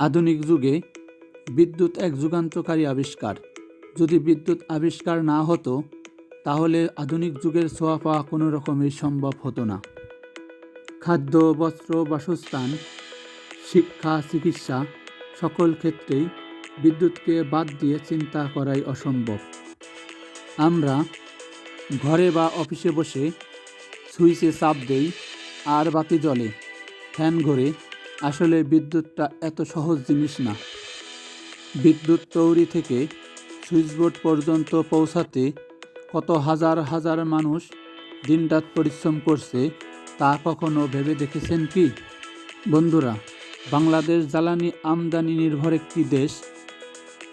আধুনিক যুগে বিদ্যুৎ এক যুগান্তকারী আবিষ্কার। যদি বিদ্যুৎ আবিষ্কার না হতো, তাহলে আধুনিক যুগের ছোঁয়া পাওয়া কোনো রকমই সম্ভব হতো না। খাদ্য, বস্ত্র, বাসস্থান, শিক্ষা, চিকিৎসা সকল ক্ষেত্রেই বিদ্যুৎকে বাদ দিয়ে চিন্তা করাই অসম্ভব। আমরা ঘরে বা অফিসে বসে সুইচে চাপ দেই আর বাতি জ্বলে, ফ্যান ঘোরে আসলে বিদ্যুৎটা এত সহজ জিনিস না। বিদ্যুৎ তৈরি থেকে সুইচবোর্ড পর্যন্ত পৌঁছাতে কত হাজার হাজার মানুষ দিনরাত পরিশ্রম করছে তা কখনো ভেবে দেখেছেন কি? বন্ধুরা, বাংলাদেশ জ্বালানি আমদানি নির্ভর একটি দেশ।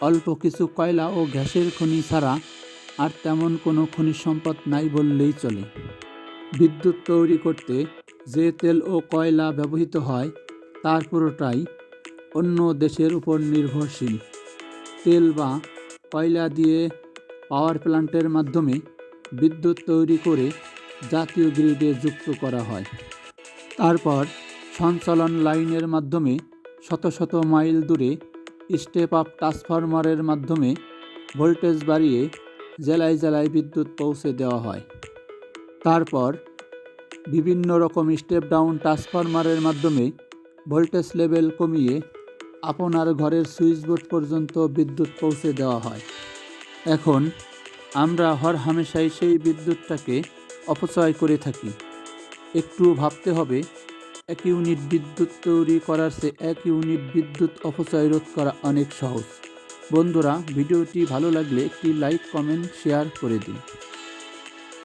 অল্প কিছু কয়লা ও গ্যাসের খনি ছাড়া আর তেমন কোনো খনিজ সম্পদ নাই বললেই চলে। বিদ্যুৎ তৈরি করতে যে তেল ও কয়লা ব্যবহৃত হয় তার পুরোটাই অন্য দেশের উপর নির্ভরশীল। তেল বা কয়লা দিয়ে পাওয়ার প্ল্যান্টের মাধ্যমে বিদ্যুৎ তৈরি করে জাতীয় গ্রিডে যুক্ত করা হয়। তারপর সঞ্চালন লাইনের মাধ্যমে শত শত মাইল দূরে স্টেপ আপ ট্রান্সফরমারের মাধ্যমে ভোল্টেজ বাড়িয়ে জেলায় জেলায় বিদ্যুৎ পৌঁছে দেওয়া হয়। তারপর বিভিন্ন রকম স্টেপ ডাউন ট্রান্সফরমারের মাধ্যমে ভোল্টেজ লেভেল কমিয়ে আপনার ঘরের সুইচবোর্ড পর্যন্ত বিদ্যুৎ পৌঁছে দেওয়া হয়। এখন আমরা হর হামেশাই সেই বিদ্যুৎটাকে অপচয় করে থাকি। একটু ভাবতে হবে, এক ইউনিট বিদ্যুৎ তৈরি করার চেয়ে এক ইউনিট বিদ্যুৎ অপচয় রোধ করা অনেক সহজ। বন্ধুরা, ভিডিওটি ভালো লাগলে একটি লাইক, কমেন্ট, শেয়ার করে দিন।